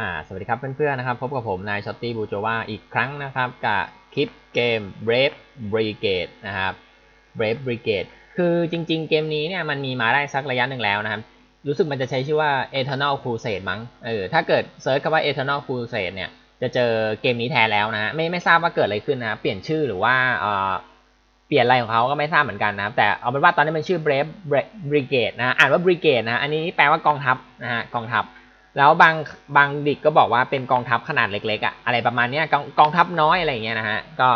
อ่าสวัสดีครับเพื่อนๆนะครับพบกับผมนายช็อตตี้บูโจวาอีกครั้งนะครับกับคลิปเกม Brave Brigade นะครับ Brave Brigade คือจริงๆเกมนี้เนี่ยมันมีมาได้สักระยะหนึ่งแล้วนะครับ รู้สึกมันจะใช้ชื่อว่า Eternal Crusade มั้งเออถ้าเกิดเซิร์ชคำว่า Eternal Crusade เนี่ยจะเจอเกมนี้แทนแล้วนะฮะไม่ไม่ทราบว่าเกิดอะไรขึ้นนะเปลี่ยนชื่อหรือว่าเออเปลี่ยนอะไรของเขาก็ไม่ทราบเหมือนกันนะครับแต่เอาเป็นว่าตอนนี้มันชื่อ Brave Brigade นะอ่านว่า Brigade นะอันนี้แปลว่ากองทัพนะฮะกองทัพ แล้วบางบางดิกก็บอกว่าเป็นกองทัพขนาดเล็กๆอะอะไรประมาณนี้กองกองทัพน้อยอะไรอย่างเงี้ยนะฮะก็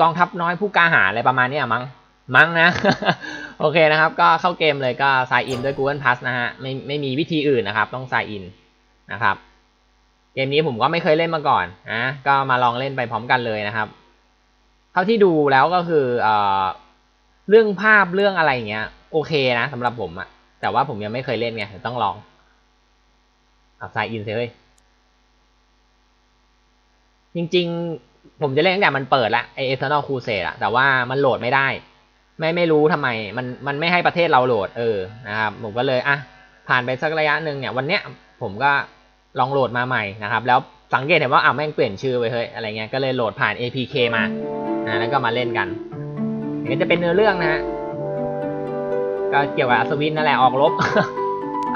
กองทัพน้อยผู้กล้าหาอะไรประมาณนี้มั้งมั้งนะ โอเคนะครับ ก็เข้าเกมเลยก็ sign in ด้วย Google Plus นะฮะไม่ไม่มีวิธีอื่นนะครับ ต้อง sign in นะครับ เกมนี้ผมก็ไม่เคยเล่นมาก่อนนะก็มาลองเล่นไปพร้อมกันเลยนะครับ เท่าที่ดูแล้วก็คือเอ่อเรื่องภาพเรื่องอะไรอย่างเงี้ย โอเคนะสำหรับผมอะแต่ว่าผมยังไม่เคยเล่นไงต้องลอง เอาไซอินเลยจริงๆ ผมจะเล่นตั้งแต่มันเปิดละไอเอเทอร์นอลคูเซอะแต่ว่ามันโหลดไม่ได้ ไม่ไม่รู้ทำไม มันมันไม่ให้ประเทศเราโหลดเออนะครับผมก็เลยอะผ่านไปสักระยะหนึ่งเนี่ยวันเนี้ยผมก็ลองโหลดมาใหม่นะครับ แล้วสังเกตเห็นว่าอะแม่งเปลี่ยนชื่อไปเฮ้ยอะไรเงี้ยก็เลยโหลดผ่าน APK มานะแล้วก็มาเล่นกันนี่จะเป็นเนื้อเรื่องนะฮะก็เกี่ยวกับสวินนั่นแหละออกลบ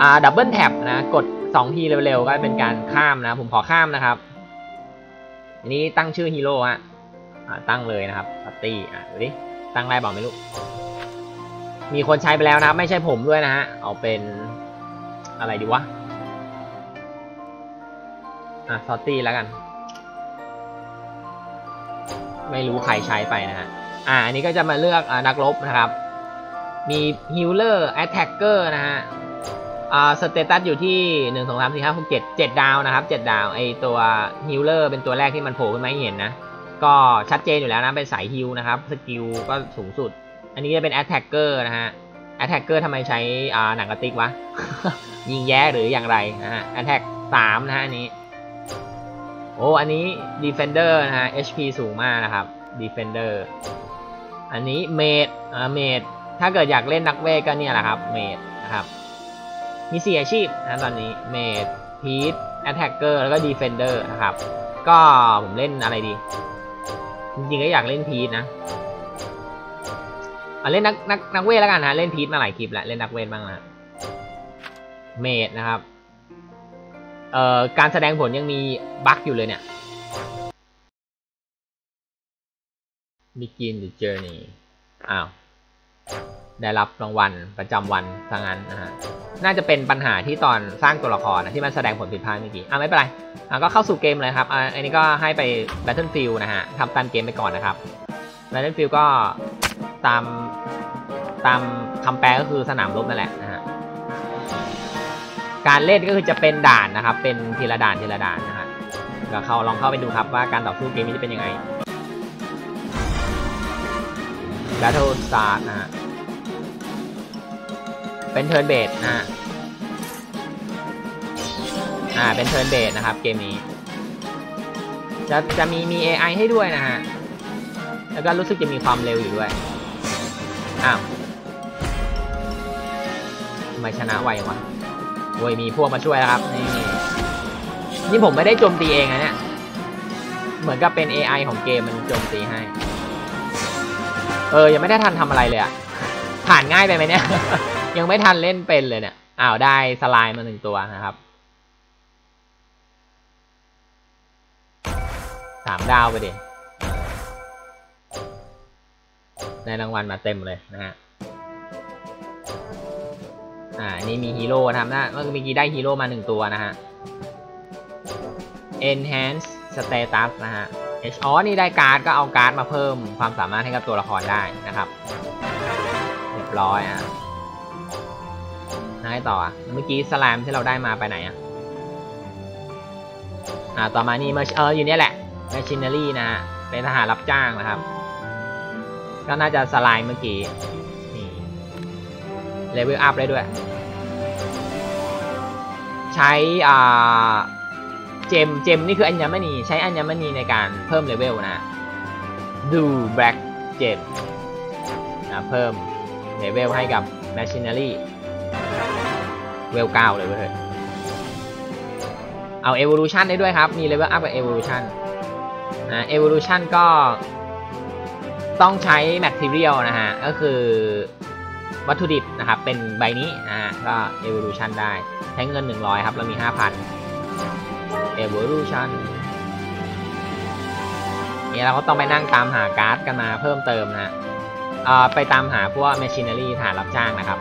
อ่าดับเบิลแท็บนะกด สองทีเร็วๆก็เป็นการข้ามนะ ผมขอข้ามนะครับ อันนี้ตั้งชื่อฮีโร่ฮะตั้งเลยนะครับปาร์ตี้อะดูดิตั้งไรบอกไม่รู้มีคนใช้ไปแล้วนะครับ ไม่ใช่ผมด้วยนะฮะเอาเป็นอะไรดีวะอะซอตตี้แล้วกัน ไม่รู้ใครใช้ไปนะฮะอ่าอันนี้ก็จะมาเลือกอนักรบนะครับ มีฮิลเลอร์แอตแทกเกอร์นะฮะ อ่าสเตตัสอยู่ที่หนึ่งสองสามสี่ห้าหกเจ็ดเจ็ดดาวนะครับเจ็ดดาวไอตัวฮิลเลอร์เป็นตัวแรกที่มันโผล่ขึ้นมาให้เห็นนะ ก็ชัดเจนอยู่แล้วนะ เป็นสายฮิลนะครับ สกิลก็สูงสุด อันนี้จะเป็นแอตแทกเกอร์นะฮะแอตแทกเกอร์ทำไมใช้อ่าหนังกระติกวะ ยิงแย่หรืออย่างไรนะฮะแอตแทกสามนะฮะอันนี้ โอ้อันนี้ดีเฟนเดอร์นะฮะ HP สูงมากนะครับดีเฟนเดอร์อันนี้เมดอ่าเมดถ้าเกิดอยากเล่นนักเวทก็เนี่ยแหละครับเมดนะครับ มีสี่อาชีพนะตอนนี้เมดพีทแอตแทกเกอร์แล้วก็ดีเฟนเดอร์นะครับ ก็ผมเล่นอะไรดี จริงๆก็อยากเล่นพีทนะเอาเล่นนักนักนักเวทแล้วกันนะเล่นพีทมาหลายคลิปแล้วเล่นนักเวทบ้างนะเมดนะครับเอ่อการแสดงผลยังมีบั๊กอยู่เลยเนี่ย begin the journey อ้าว ได้รับรางวัลประจำวันซะงั้นนะฮะน่าจะเป็นปัญหาที่ตอนสร้างตัวละครนะที่มันแสดงผลผิดพลาดเมื่อกี้อะไม่เป็นไรอะก็เข้าสู่เกมเลยครับอะอันนี้ก็ให้ไป Battlefield นะฮะทำตามเกมไปก่อนนะครับ Battlefield ก็ตามตามคำแปลก็คือสนามรบนั่นแหละนะฮะการเล่นก็คือจะเป็นด่านนะครับ เป็นทีละด่านทีละด่านนะฮะก็เข้าลองเข้าไปดูครับว่าการต่อสู้เกมนี้จะเป็นยังไง Battle Start นะฮะ เป็นเทิร์นเบสนะฮะอ่า เป็นเทิร์นเบสนะครับ เกมนี้ จะจะมีมี AI ให้ด้วยนะฮะ แล้วก็รู้สึกจะมีความเร็วอยู่ด้วย อ้าวทำไมชนะไววะโว้ยมีพวกมาช่วยครับ นี่ นี่ผมไม่ได้โจมตีเองนะเนี่ย เหมือนกับเป็น AI ของเกมมันโจมตีให้ เออ ยังไม่ได้ทันทำอะไรเลยอะผ่านง่ายไปไหมเนี่ย ยังไม่ทันเล่นเป็นเลยเนี่ยอ้าวได้สไลม์มาหนึ่งตัวนะครับสามดาวไปดิได้รางวัลมาเต็มเลยนะฮะ อ่า นี่มีฮีโร่นะครับนะเมื่อกี้ได้ฮีโร่มาหนึ่งตัวนะฮะ enhance status นะฮะ H อ๋อนี่ได้การ์ดก็เอาการ์ดมาเพิ่มความสามารถให้กับตัวละครได้นะครับ เรียบร้อยอะ ให้ต่อเมื่อกี้สแลมที่เราได้มาไปไหนอะอ่าต่อมานี่เมเอออยู่เนี่ยแหละ machinery นะฮะเป็นทหารรับจ้างนะครับ ก็น่าจะสไลม์เมื่อกี้นี่เลเวลอัพได้ด้วย ใช้อ่าเจมเจมนี่คืออัญมณีใช้อัญมณีในการเพิ่มเลเวลนะดูแบล็กเจมนะเพิ่มเลเวลให้กับ machinery เวลเก้าเลยเว้ยเอา evolution ได้ด้วยครับ มี level up กับ evolution นะ evolution ก็ต้องใช้ material นะฮะ ก็คือวัตถุดิบนะครับ เป็นใบนี้นะฮะ ก็ evolution ได้ ใช้เงิน 100 ครับ เรามี 5,000 evolution นี่เราก็ต้องไปนั่งตามหาการ์ดกันมาเพิ่มเติมนะฮะไปตามหาพวก machinery ฐานรับจ้างนะครับ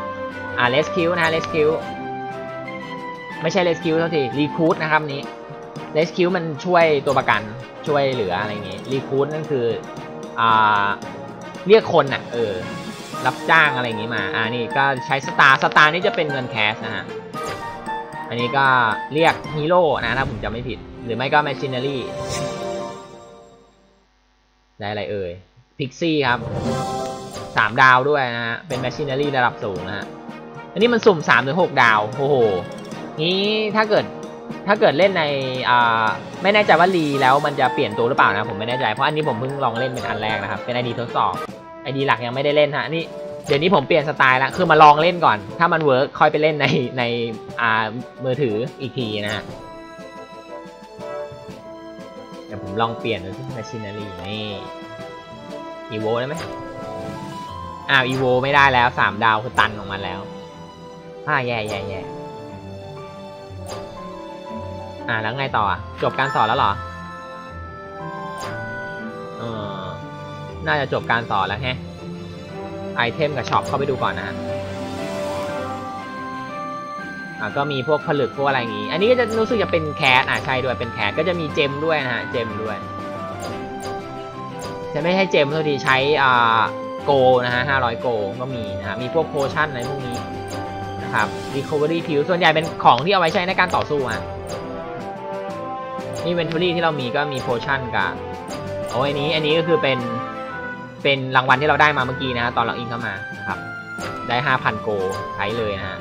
อ่า rescue นะ rescue ไม่ใช่ rescue เท่าที recruit นะครับนี้ rescue มันช่วยตัวประกันช่วยเหลืออะไรอย่างงี้ recruit นั่นคืออ่าเรียกคนอะเออรับจ้างอะไรอย่างงี้มา อ่านี่ก็ใช้สตาร์สตาร์นี่จะเป็นเงินแคสนะฮะ อันนี้ก็เรียกฮีโร่นะถ้าผมจำไม่ผิด หรือไม่ก็ machinery ได้อะไรเอ่ยพิกซี่ครับสามดาวด้วยนะฮะ เป็น machinery ระดับสูงนะฮะ อันนี้มันสุ่มสามถึงหกดาว โอ้โห นี้ถ้าเกิดถ้าเกิดเล่นในอ่าไม่แน่ใจว่ารีแล้วมันจะเปลี่ยนตัวหรือเปล่านะผมไม่แน่ใจเพราะอันนี้ผมเพิ่งลองเล่นเป็นอันแรกนะครับเป็นไอดีทดสอบไอดีหลักยังไม่ได้เล่นฮะนี่เดี๋ยวนี้ผมเปลี่ยนสไตล์แล้วคือมาลองเล่นก่อน ถ้ามันเวิร์กค่อยไปเล่นในในอ่ามือถืออีกทีนะฮะเดี๋ยวผมลองเปลี่ยนดูที่ machinery นี่อีโวได้ไหมอ้าวอีโวไม่ได้แล้วสามดาวคือตันของมันแล้วอ่าแย่แย่แย่ อ่าแล้วไงต่อจบการสอนแล้วเหรอเออน่าจะจบการสอนแล้วแฮะไอเทมกับช็อปเข้าไปดูก่อนนะฮะอ่าก็มีพวกผลึกพวกอะไรอย่างงี้ อันนี้ก็จะรู้สึกจะเป็นแคสอ่าใช่ด้วยเป็นแคสก็จะมีเจมด้วยนะฮะเจมด้วยจะไม่ใช่เจมเท่าที่ใช้อ่าโกนะฮะห้าร้อยโกก็มีนะฮะมีพวกโพชั่นอะไรพวกนี้นะครับ recovery ผิวส่วนใหญ่เป็นของที่เอาไว้ใช้ในการต่อสู้อะ นี่เวนทูรี่ที่เรามีก็มีโพชั่นกับโอ้ยนี้ อันนี้ก็คือเป็นเป็นรางวัลที่เราได้มาเมื่อกี้นะฮะตอนเราอินเข้ามานะครับ ได้ห้าพันโกใช้เลยนะฮะ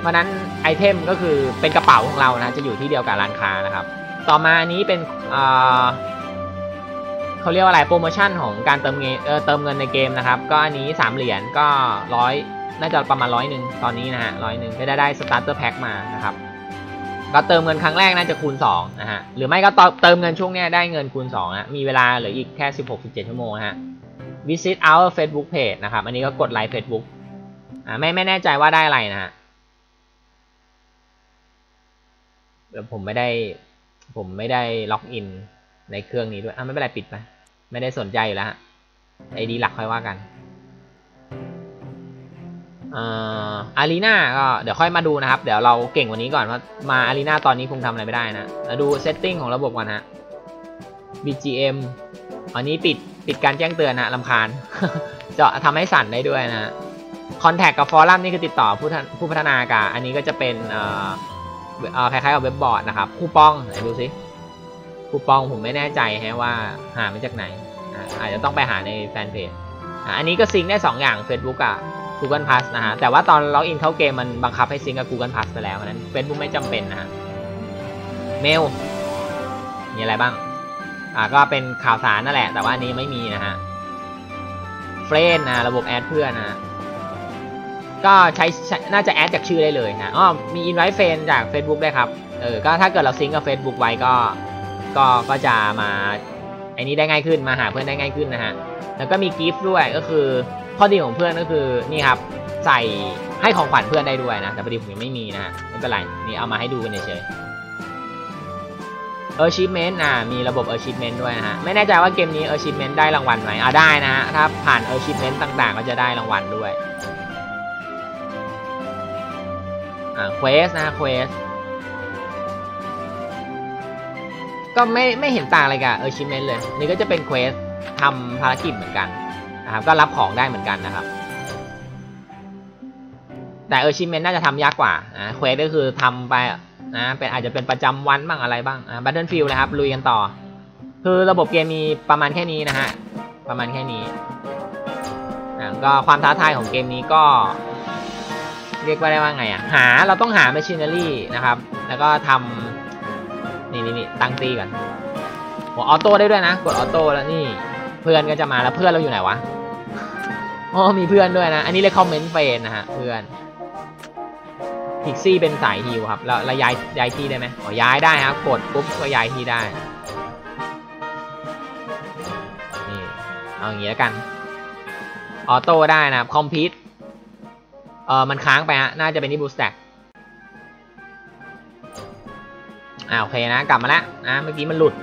เพราะนั้นไอเทมก็คือเป็นกระเป๋าของเรานะจะอยู่ที่เดียวกับร้านค้านะครับ ต่อมาอันนี้เป็นเขาเรียกว่าอะไรโปรโมชั่นของการเติมเงินเเติมเงินในเกมนะครับ ก็อันนี้ 3 เหรียญก็ร้อยน่าจะประมาณร้อยหนึ่งตอนนี้นะฮะร้อยหนึ่งก็ได้ได้สตาร์เตอร์แพ็คมานะครับ ก็เติมเงินครั้งแรกน่าจะคูณ2นะฮะหรือไม่ก็เติมเงินช่วงนี้ได้เงินคูณ2นะมีเวลาเหลืออีกแค่ 16-17 ชั่วโมงฮะ visit our Facebook page นะครับอันนี้ก็กดไลค์ Facebook อ่าไม่ไม่แน่ใจว่าได้อะไรนะฮะเดี๋ยวผมไม่ได้ผมไม่ได้ล็อกอินในเครื่องนี้ด้วยอะไม่เป็นไรปิดไปไม่ได้สนใจอยู่แล้วฮะไอดีหลักค่อยว่ากัน อารีนาก็เดี๋ยวค่อยมาดูนะครับ เดี๋ยวเราเก่งกว่านี้ก่อนว่ามาอารีนาตอนนี้คงทำอะไรไม่ได้นะแล้วดูเซตติ้งของระบบก่อนฮะ BGM อันนี้ปิดปิดการแจ้งเตือนนะลำคาญจะทำให้สั่นได้ด้วยนะคอนแทคกับฟอรัมนี่คือติดต่อผู้ผู้พัฒนาการอันนี้ก็จะเป็นเอ่อคล้ายๆกับเว็บบอร์ดนะครับคูปองไหนดูสิคูปองผมไม่แน่ใจฮะว่าหามาจากไหนอาจจะต้องไปหาในแฟนเพจอันนี้ก็ซิงได้ 2 อย่าง Facebook กับ Google Plus นะฮะ แต่ว่าตอนล็อกอินเข้าเกมมันบังคับให้ซิงกับ Google Plus ไปแล้วนั้น Facebook ไม่จำเป็นนะฮะ เมล มีอะไรบ้าง อ่าก็เป็นข่าวสารนั่นแหละ แต่ว่านี้ไม่มีนะฮะ เฟรนนะระบบแอดเพื่อนนะก็ใช้น่าจะแอดจากชื่อได้เลยนะอ๋อมี invite friend จาก Facebook ได้ครับ เออ ก็ถ้าเกิดเราซิงกับ Facebook ไว้ก็ ก็ ก็จะมาไอ้นี้ได้ง่ายขึ้น มาหาเพื่อนได้ง่ายขึ้นนะฮะ แล้วก็มีกิฟต์ด้วยก็คือข้อดีของเพื่อนก็คือนี่ครับใส่ให้ของขวัญเพื่อนได้ด้วยนะ แต่พอดีผมยังไม่มีนะฮะไม่เป็นไรนี่เอามาให้ดูกันเฉยเออร์ชิปเมนต์อ่ามีระบบเออร์ชิปเมนต์ด้วยนะฮะ ไม่แน่ใจว่าเกมนี้เออร์ชิปเมนต์ได้รางวัลไหมอ่าได้นะฮะ ถ้าผ่านเออร์ชิปเมนต์ต่างๆ ก็จะได้รางวัลด้วย อ่าเควสนะเควส ก็ไม่ไม่เห็นต่างอะไรกับเออร์ชิปเมนต์เลย นี่ก็จะเป็นเควส ทำภารกิจเหมือนกันนะครับก็รับของได้เหมือนกันนะครับ แต่เออชิเมนน่าจะทำยากกว่าอ่าเควสก็คือทำไปนะเป็นอาจจะเป็นประจำวันบ้างอะไรบ้างอ่า Battlefield นะครับลุยกันต่อ คือระบบเกมมีประมาณแค่นี้นะฮะประมาณแค่นี้อ่าก็ความท้าทายของเกมนี้ก็ เรียกว่าได้ว่าไงอะหาเราต้องหา machinery นะครับ แล้วก็ทำนี่นี่นี่ตั้งตีก่อนหัวออโต้ได้ด้วยนะ กดออโต้แล้วนี่ เพื่อนก็จะมาแล้วเพื่อนเราอยู่ไหนวะอ๋อมีเพื่อนด้วยนะ อันนี้เลยคอมเมนต์เฟนนะฮะเพื่อนพิกซี่เป็นสายฮิวครับแล้วแล้วย้ายย้ายที่ได้ไหมอ๋อย้ายได้ครับกดปุ๊บก็ย้ายที่ได้นี่เอาอย่างนี้แล้วกันออโต้ได้นะครับคอมพิวเออมันค้างไปฮะน่าจะเป็นที่บูสแต็กอ่าโอเคนะกลับมาแล้วนะเมื่อกี้มันหลุด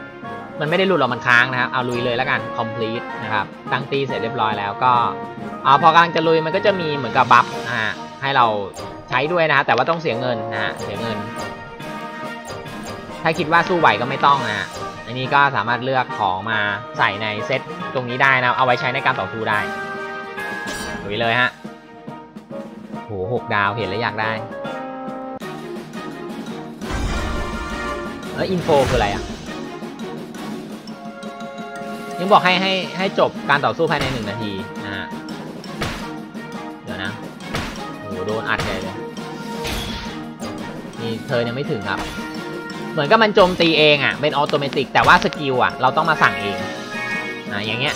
มันไม่ได้หลุดหรอกมันค้างนะครับเอาลุยเลยแล้วกัน complete นะครับตั้งตีเสร็จเรียบร้อยแล้วก็เอาพอกำลังจะลุยมันก็จะมีเหมือนกับบัฟนะฮะให้เราใช้ด้วยนะฮะแต่ว่าต้องเสียเงินนะฮะเสียเงิน ถ้าคิดว่าสู้ไหวก็ไม่ต้องนะฮะอันนี้ก็สามารถเลือกของมาใส่ในเซตตรงนี้ได้นะเอาไว้ใช้ในการต่อสู้ได้ลุยเลยฮะโหหกดาวเห็นแล้วอยากได้แล้วอินโฟคืออะไรอะ ยังบอกให้ให้ให้จบการต่อสู้ภายในหนึ่งนาทีนะฮะเดี๋ยวนะโอ้โหโดนอัดใหญ่เลยนี่เธอยังไม่ถึงครับ เหมือนกับมันโจมตีเองอะ เป็นออโตเมติกแต่ว่าสกิลอะ เราต้องมาสั่งเองอะอย่างเงี้ย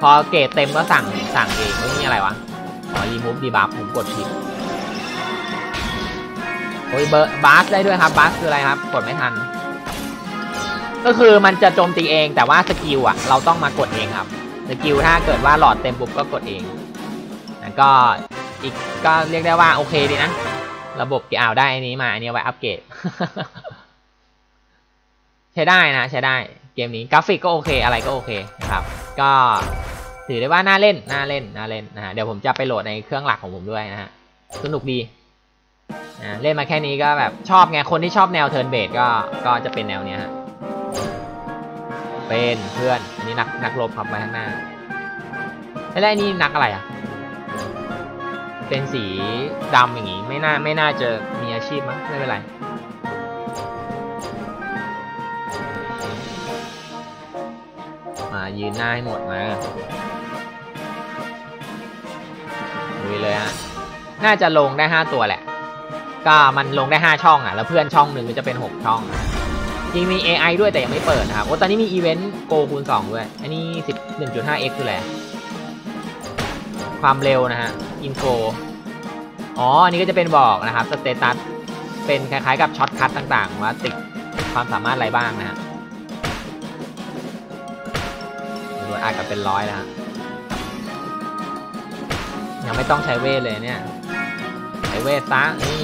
พอเกรดเต็มก็สั่งสั่งเองแล้วนี่อะไรวะอ๋อรีมูฟดีบัฟผมกดผิดโอ้ยเบอร์บัสได้ด้วยครับบัสคืออะไรครับ กดไม่ทัน ก็คือมันจะโจมตีเองแต่ว่าสกิลอะ เราต้องมากดเองครับสกิลถ้าเกิดว่าหลอดเต็มปุ๊บก็กดเองแล้วก็อีกก็เรียกได้ว่าโอเคดีนะ ระบบเกี่ยวได้อันนี้มาอันนี้ไว้อัปเกรดใช้ได้นะใช้ได้เกมนี้กราฟิกก็โอเคอะไรก็โอเคนะครับ ก็ถือได้ว่าน่าเล่นน่าเล่นน่าเล่นนะฮะเดี๋ยวผมจะไปโหลดในเครื่องหลักของผมด้วยนะฮะสนุกดีนะเล่นมาแค่นี้ก็แบบชอบไงคนที่ชอบแนวเทิร์นเบสก็ก็จะเป็นแนวเนี้ยฮะ เป็นเพื่อน อันนี้นักนักรบครับมาข้างหน้าแล้วนนี้นักอะไรอะ เป็นสีดำอย่างงี้ไม่น่าไม่น่าจะมีอาชีพมั้งไม่เป็นไรมายืนหน้าให้หมดมาลุยเลยฮะ น่าจะลงได้ 5 ตัวแหละ ก็มันลงได้ 5 ช่องอะ แล้วเพื่อนช่องหนึ่งก็จะเป็น 6 ช่องนะ จริงมี AI ด้วยแต่ยังไม่เปิดนะครับ โอ้ตอนนี้มีอีเวนต์โกคูณ2ด้วย อันนี้ 11.5x คืออะไร ความเร็วนะฮะ อินโฟ อ๋อ อันนี้ก็จะเป็นบอกนะครับ สเตตัส เป็นคล้ายๆกับช็อตคัทต่างๆ ว่าติดความสามารถอะไรบ้างนะฮะดูอาจจะเป็นร้อยแล้วฮะ ยังไม่ต้องใช้เวทเลยเนี่ย ใช้เวทซะนี่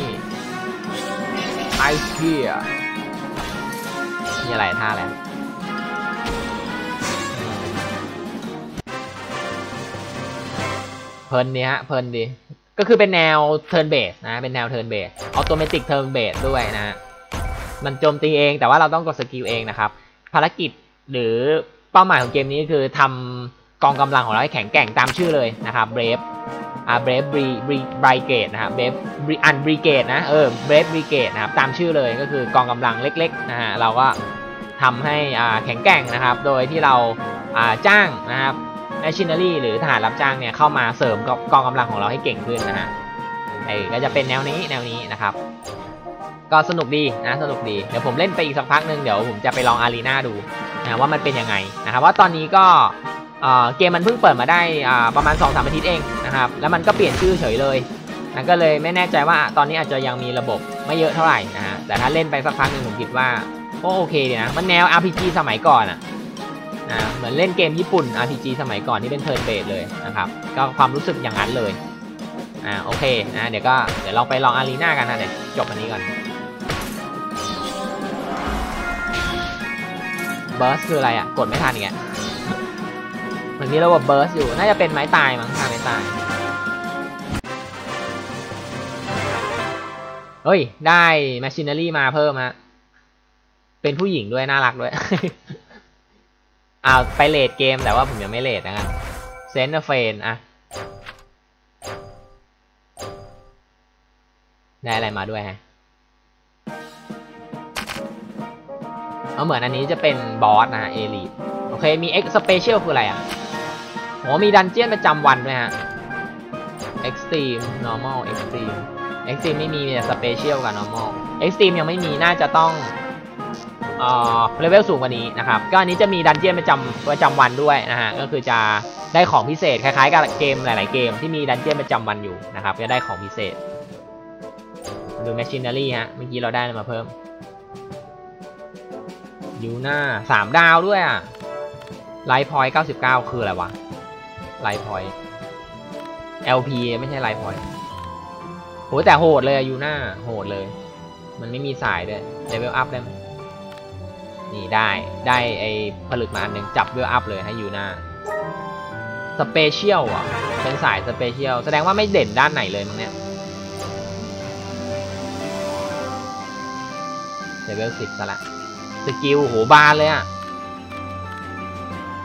ไอเทีย มีอะไรท่าแล้วเพลินดีฮะเพลินดี ก็คือเป็นแนวเทิร์นเบสนะ เป็นแนวเทิร์นเบสออโตเมติกเทิร์นเบสด้วยนะฮะมันโจมตีเองแต่ว่าเราต้องกดสกิลเองนะครับ ภารกิจหรือเป้าหมายของเกมนี้คือทำ กองกำลังของเราให้แข็งแกร่งตามชื่อเลยนะครับ brave อ่า brave bri bri brigade นะครับ brave bri un brigade นะเออ brave brigade นะครับตามชื่อเลยก็คือกองกำลังเล็กๆนะฮะเราก็ทำให้อ่าแข็งแกร่งนะครับ โดยที่เราอ่าจ้างนะครับ machinery หรือทหารรับจ้างเนี่ยเข้ามาเสริมกับกองกำลังของเราให้เก่งขึ้นนะฮะไอ้ก็จะเป็นแนวนี้แนวนี้นะครับ ก็สนุกดีนะสนุกดีเดี๋ยวผมเล่นไปอีกสักพักหนึ่งเดี๋ยวผมจะไปลองอารีนาดูนะว่ามันเป็นยังไงนะครับว่าตอนนี้ก็ เกมมันเพิ่งเปิดมาได้ประมาณ2อสอาทิตย์เองนะครับ แล้วมันก็เปลี่ยนชื่อเฉยเลยนะก็เลยไม่แน่ใจว่าตอนนี้อาจจะยังมีระบบไม่เยอะเท่าไหร่นะฮะ แต่ถ้าเล่นไปสักพักหนึ่งผมคิดว่าก็โอเคดีนะ มันแนว RPG สมัยก่อนอะนะเหมือนเล่นเกมญี่ปุ่น RPG สมัยก่อนที่เป็นเทิร์นเบสเลยนะครับ ก็ความรู้สึกอย่างนั้นเลย อ่าโอเคนะเดี๋ยวก็เดี๋ยวเราไปลองอารีนากันนะเดี๋ยวจบอันนี้ก่อนเบิร์สคืออะไรอะกดไม่ทันอีก อะมันมีระบบเบิร์สอยู่ น่าจะเป็นไม้ตายมั้งท่าไม้ตาย เฮ้ย ได้แมชชีน n รี่มาเพิ่มฮะ เป็นผู้หญิงด้วย น่ารักด้วยอ้าวไปเลดเกมแต่ว่าผมยังไม่เลดนะครับเซนต์เฟนอะได้อะไรมาด้วยฮะเอาเหมือนอันนี้จะเป็นบอสนะฮะเอลีดโอเค มี X Special คืออะไรอะ โหมีดันเจียนประจำวันด้วยฮะ Extreme Normal Extreme Extreme ไม่มีมีแต่ Special กับ Normal Extreme ยังไม่มีน่าจะต้องเอ่อเลเวลสูงกว่านี้นะครับ ก็อันนี้จะมีดันเจียนประจำประจำวันด้วยนะฮะ ก็คือจะได้ของพิเศษคล้ายๆกับเกมหลายๆเกมที่มีดันเจียนประจำวันอยู่นะครับจะได้ของพิเศษ ดูแมชชีน n รี่ฮะ เมื่อกี้เราได้มาเพิ่มยูน่าสามดาวด้วยอะไลท์พอยต์เก้าสิบเก้าคืออะไรวะ ไลท์พอยต์ LP ไม่ใช่ไลท์พอยต์โหแต่โหดเลยอยู่หน่าโหดเลย มันไม่มีสายด้วยเลเวลอัพได้ไหมนี่ได้ได้ไอ้ผลึกมาอันหนึ่งจับเลเวลอัพเลยให้อยู่หน่าสเปเชียลอะ เป็นสายสเปเชียล แสดงว่าไม่เด่นด้านไหนเลยมั้งเนี่ยเลเวลสิบซะละ สกิลโหบานเลยอะ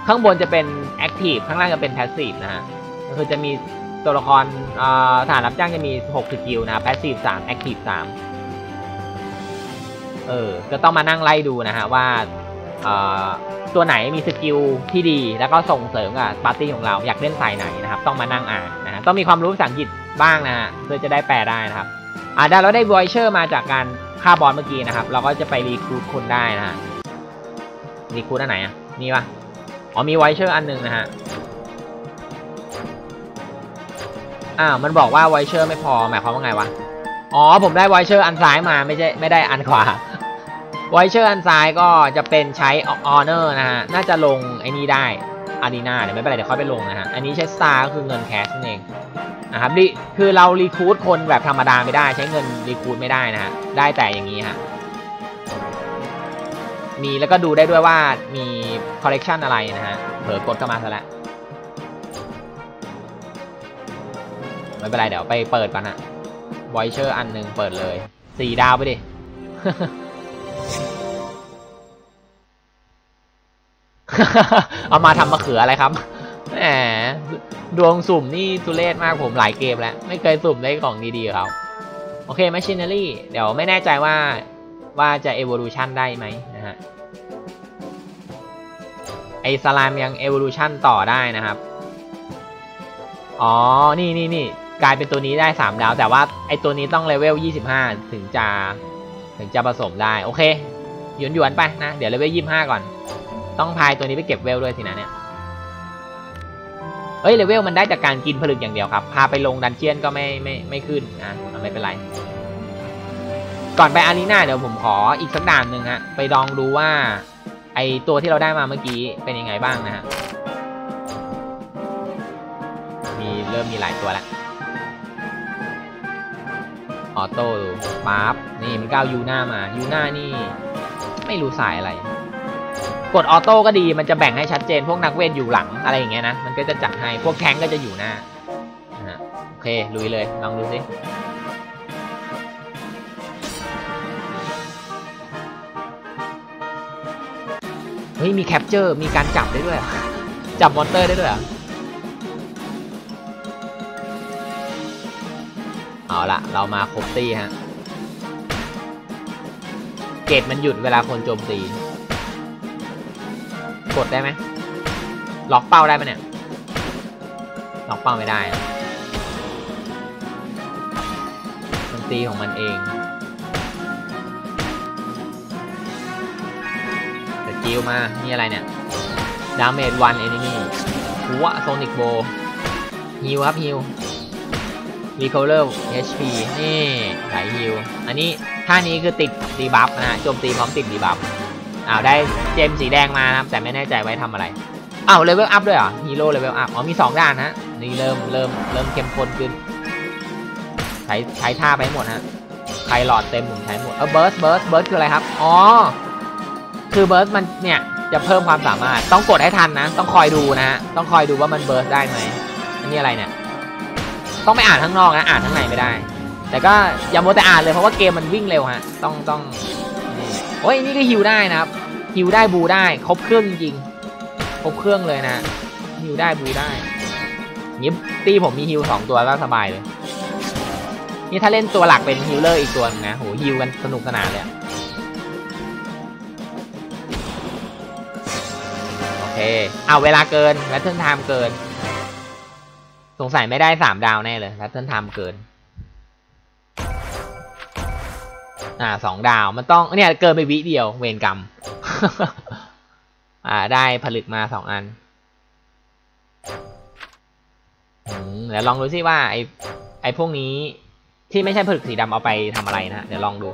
ข้างบนจะเป็นแอคทีฟข้างล่างจะเป็นแพสซีฟนะฮะก็คือจะมีตัวละครฐานรับจ้างจะมี6สกิลนะแพสซีฟ3แอคทีฟ3เออก็ต้องมานั่งไล่ดูนะฮะว่าตัวไหนมีสกิลที่ดีแล้วก็ส่งเสริมกับปาร์ตี้ของเราอยากเล่นสายไหนนะครับ ต้องมานั่งอ่านนะฮะต้องมีความรู้ภาษาอังกฤษบ้างนะฮะเพื่อจะได้แปลได้นะครับอ่าได้เราได้วอยเชอร์มาจากการฆ่าบอลเมื่อกี้นะครับ เราก็จะไปรีคูดคนได้นะฮะรีคูดอันไหนอะนี่ปะ อ๋อมีไวเชอร์อันหนึ่งนะฮะอ้าวมันบอกว่าไวเชอร์ไม่พอหมายความว่าไงวะอ๋อผมได้ไวเชอร์อันซ้ายมาไม่ใช่ไม่ได้อันขวาไวเชอร์อันซ้ายก็จะเป็นใช้ออเนอร์นะฮะน่าจะลงไอ้นี่ได้อารีนาเดี๋ยวไม่เป็นไรเดี๋ยวค่อยไปลงนะฮะอันนี้ใช้สตาร์ก็คือเงินแคชนั่นเองนะครับคือเรารีคูดคนแบบธรรมดาไม่ได้ใช้เงินรีคูดไม่ได้นะฮะได้แต่อย่างนี้ฮะ มีแล้วก็ดูได้ด้วยว่ามีคอลเลกชันอะไรนะฮะ เผลอกดเข้ามาซะแล้วไม่เป็นไรเดี๋ยวไปเปิดกันฮะวอยเชอร์อันหนึ่งเปิดเลยสี่ดาวไปดิ เอามาทำมะเขืออะไรครับ แหม ดวงสุ่มนี่ทุเรศมากผมหลายเกมแล้ว ไม่เคยสุ่มได้ของดีๆเขาโอเค Machinery เดี๋ยวไม่แน่ใจว่าว่าจะ Evolution ได้ไหมนะฮะ ไอสลามยัง Evolution ต่อได้นะครับ อ๋อ นี่นี่นี่กลายเป็นตัวนี้ได้ 3 ดาว แต่ว่าไอตัวนี้ต้องเลเวล 25 ถึงจะถึงจะผสมได้ โอเค หยวนหยวนไปนะ เดี๋ยวเลเวล 25 ก่อน ต้องพายตัวนี้ไปเก็บเวลด้วยสินะเนี่ยเอ้ยเลเวลมันได้จากการกินผลึกอย่างเดียวครับ พาไปลงดันเจียนก็ไม่ไม่ไม่ขึ้นนะไม่เป็นไร ก่อนไปอารีนาเดี๋ยวผมขออีกสักด่านหนึ่งฮะ ไปลองดูว่า ไอตัวที่เราได้มาเมื่อกี้เป็นยังไงบ้างนะฮะ มีเริ่มมีหลายตัวแล้วออโต้ดูปั๊บนี่มันก้าวยูน้ามายูน้านี่ ไม่รู้สายอะไร กดออโต้ก็ดีมันจะแบ่งให้ชัดเจน พวกนักเวทอยู่หลังอะไรอย่างเงี้ยนะ มันก็จะจัดให้ พวกแทงก็จะอยู่หน้าโอเค ลุยเลย ลองดูสิ เฮ้ยมีแคปเจอร์มีการจับได้ด้วย จับมอนเตอร์ได้ด้วยอะเอาละเรามาครบตีฮะเกตมันหยุดเวลาคนโจมตี กดได้ไหมล็อกเป้าได้ไหมเนี่ยล็อกเป้าไม่ได้มันตีของมันเอง กิลมา นี่อะไรเนี่ย ดาเมจวันเอนิมี่หัวโซนิกโบฮิวครับฮิว Recover HP นี่ไหลฮิว อันนี้ท่านี้คือติดดีบัฟนะฮะโจมตีพร้อมติดดีบัฟอ้าวได้เจมสีแดงมานะครับ แต่ไม่แน่ใจไว้ทำอะไรอ้าวเลเวลอัพด้วยเหรอฮีโร่เลเวลอัพอ๋อมี 2 ด้านฮะนี่เริ่มเริ่มเริ่มเข้มข้นขึ้นใช้ใช้ท่าไปหมดฮะใครหลอดเต็มผมใช้หมด เออเบิร์สเบิร์สเบิร์สคืออะไรครับ อ๋อ คือเบิร์สมันเนี่ยจะเพิ่มความสามารถต้องกดให้ทันนะ ต้องคอยดูนะฮะต้องคอยดูว่ามันเบิร์สได้ไหมอันนี้อะไรเนี่ยต้องไปอ่านข้างนอกนะอ่านข้างในไม่ได้ แต่ก็อย่าโมแต่อ่านเลยเพราะว่าเกมมันวิ่งเร็วฮะต้องต้องโอ้ยนี่ก็ฮิวได้นะครับฮิวได้บูได้ครบเครื่องจริงครบเครื่องเลยนะฮิวได้บูได้ยิบตีผมมีฮิวสองตัวก็สบายเลยนี่ถ้าเล่นตัวหลักเป็นฮิลเลอร์อีกตัวนึงนะโหฮิวกันสนุกสนานเลย เคเอาเวลาเกินแบทเทิลไทม์เกิน สงสัยไม่ได้สามดาวแน่เลยแบทเทิลไทม์เกิน อ่าสองดาวมันต้องเนี่ยเกินไปวิเดียวเวรกรรม อ่าได้ผลึกมาสองอันเดี๋ยวลองดูซิว่าไอไอพวกนี้ที่ไม่ใช่ผลึกสีดำเอาไปทำอะไรนะเดี๋ยวลองดู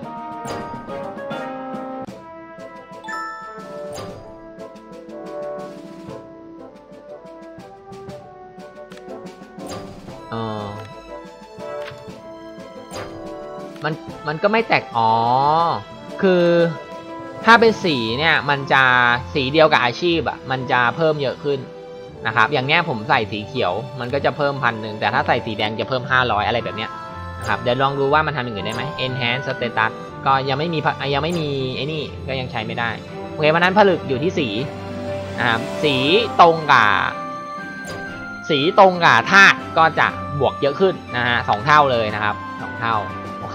มันก็ไม่แตกอ๋อ คือถ้าเป็นสีเนี่ยมันจะสีเดียวกับอาชีพอะมันจะเพิ่มเยอะขึ้นนะครับ อย่างเนี้ยผมใส่สีเขียว มันก็จะเพิ่มพันหนึ่งแต่ถ้าใส่สีแดงจะเพิ่ม 500 อะไรแบบเนี้ยนะครับเดี๋ยวลองดูว่ามันทำอย่างอื่นได้ไหม enhance status ก็ยังไม่มีพะยังไม่มีไอ้นี่ก็ยังใช้ไม่ได้โอเควันนั้นผลึกอยู่ที่สีนะครับสีตรงกับสีตรงกับธาตุก็จะบวกเยอะขึ้นนะฮะสองเท่าเลยนะครับสองเท่า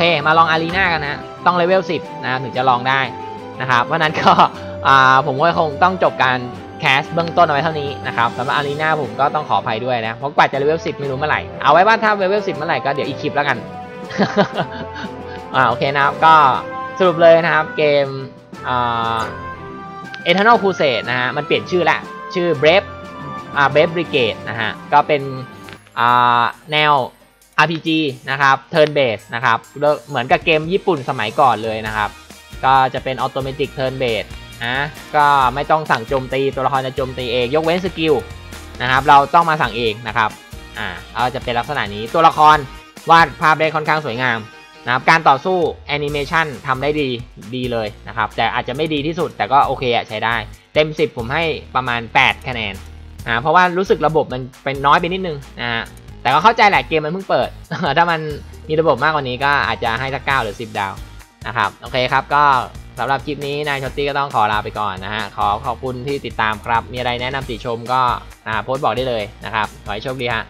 เคมาลองอารีนากันนะ ต้องเลเวล 10 นะถึงจะลองได้นะครับวันนั้นก็ผมก็คงต้องจบการแคสเบื้องต้นเอาไว้เท่านี้นะครับสำหรับอารีนาผมก็ต้องขออภัยด้วยนะเพราะกว่าจะเลเวล 10 ไม่รู้เมื่อไหร่ เอาไว้ว่าถ้าเลเวล 10 เมื่อไหร่ก็เดี๋ยวอีกคลิปแล้วกันอ่าโอเคนะครับก็สรุปเลยนะครับเกมอ่า Eternal Crusade นะฮะมันเปลี่ยนชื่อละชื่อ Brave อ่า Brave Brigade นะฮะก็เป็นอ่าแนว RPG นะครับ Turn Base นะครับ เหมือนกับเกมญี่ปุ่นสมัยก่อนเลยนะครับ ก็จะเป็น Automatic Turn Based นะก็ไม่ต้องสั่งโจมตีตัวละครจะโจมตีเอง ยกเว้นสกิลนะครับเราต้องมาสั่งเองนะครับอ่าเอาจะเป็นลักษณะนี้ตัวละครวาดภาพได้ค่อนข้างสวยงามนะครับการต่อสู้แอนิเมชันทำได้ดีดีเลยนะครับ แต่อาจจะไม่ดีที่สุดแต่ก็โอเคอะใช้ได้ เต็ม 10 ผมให้ประมาณ 8 คะแนนอ่าเพราะว่ารู้สึกระบบมันเป็นน้อยไปนิดนึงนะฮะ แต่ก็เข้าใจแหละเกมมันเพิ่งเปิด ถ้ามันมีระบบมากกว่านี้ก็อาจจะให้สักเก้าหรือสิบดาวนะครับ โอเคครับ ก็สำหรับคลิปนี้นายชอตตี้ก็ต้องขอลาไปก่อนนะฮะ ขอขอบคุณที่ติดตามครับ มีอะไรแนะนำติชมก็โพสต์บอกได้เลยนะครับ ขอให้โชคดีฮะ